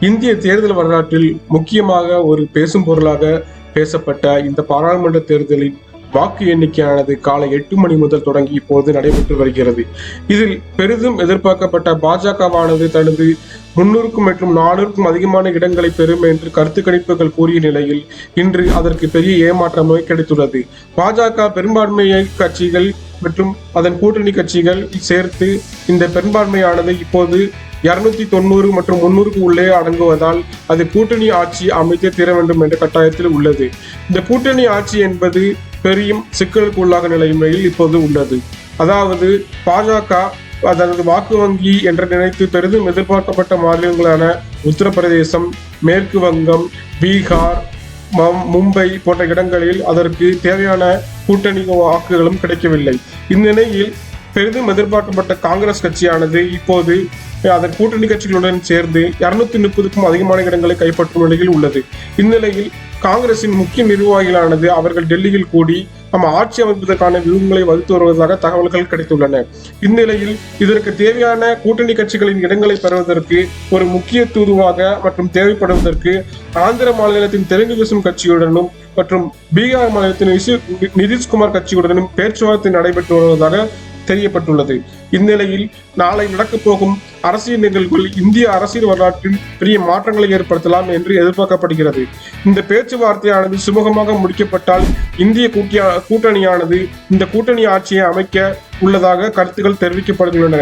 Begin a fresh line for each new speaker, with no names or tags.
இந்திய தேர்தல் வரலாற்றில் முக்கியமாக ஒரு பேசும் பொருளாக பேசப்பட்ட இந்த பாராளுமன்ற தேர்தலில் வாக்கு எண்ணிக்கையானது காலை எட்டு மணி முதல் தொடங்கி இப்போது நடைபெற்று வருகிறது. இதில் பெரிதும் எதிர்பார்க்கப்பட்ட பாஜகவானது தனது முன்னூறுக்கும் மற்றும் நானூறுக்கும் அதிகமான இடங்களை பெறும் என்று கருத்து கணிப்புகள் கூறிய நிலையில் இன்று அதற்கு பெரிய ஏமாற்றமே கிடைத்துள்ளது பாஜக பெரும்பான்மையை கட்சிகள் மற்றும் அதன் கூட்டணி கட்சிகள் சேர்த்து இந்த பெரும்பான்மையானது இப்போது இருநூத்தி தொண்ணூறு மற்றும் முன்னூறுக்கு உள்ளே அடங்குவதால் அது கூட்டணி ஆட்சி அமைக்க தீர வேண்டும் என்ற கட்டாயத்தில் உள்ளது. இந்த கூட்டணி ஆட்சி என்பது பெரியும் சிக்கலுக்கு உள்ளாக நிலைமையில் இப்போது உள்ளது. அதாவது பாஜக அதனது வாக்கு வங்கி என்று நினைத்து பெரிதும் எதிர்பார்க்கப்பட்ட மாநிலங்களான உத்தரப்பிரதேசம் மேற்கு வங்கம் பீகார் மும்பை போன்ற இடங்களில் அதற்கு தேவையான கூட்டணி வாக்குகளும் கிடைக்கவில்லை. இந்நிலையில் பெரிதும் எதிர்பார்க்கப்பட்ட காங்கிரஸ் கட்சியானது இப்போது அதன் கூட்டணி கட்சிகளுடன் சேர்ந்து இருநூத்தி முப்பதுக்கும் அதிகமான இடங்களை கைப்பற்றும் நிலையில் உள்ளது. இந்நிலையில் காங்கிரசின் முக்கிய நிர்வாகிகளானது அவர்கள் டெல்லியில் கூடி நம்ம ஆட்சி அமைப்பதற்கான வியூகங்களை வகுத்து வருவதாக தகவல்கள் கிடைத்துள்ளன. இந்நிலையில் இதற்கு தேவையான கூட்டணி கட்சிகளின் இடங்களை பெறுவதற்கு ஒரு முக்கிய தூதுவாக மற்றும் தேவைப்படுவதற்கு ஆந்திர மாநிலத்தின் தெலுங்கு தேசம் கட்சியுடனும் மற்றும் பீகார் மாநிலத்தின் நிதிஷ்குமார் கட்சியுடனும் பேச்சுவார்த்தை நடைபெற்று வருவதாக தெரியப்பட்டுள்ளது. இந்நிலையில் நாளை நடக்கப் போகும் அரசியல் நிகழ்வுகள் இந்திய அரசியல் வரலாற்றில் பெரிய மாற்றங்களை ஏற்படுத்தலாம் என்று எதிர்பார்க்கப்படுகிறது. இந்த பேச்சுவார்த்தையானது சுமூகமாக முடிக்கப்பட்டால் இந்திய கூட்டியா கூட்டணியானது இந்த கூட்டணி ஆட்சியை அமைக்க உள்ளதாக கருத்துக்கள் தெரிவிக்கப்படுகின்றன.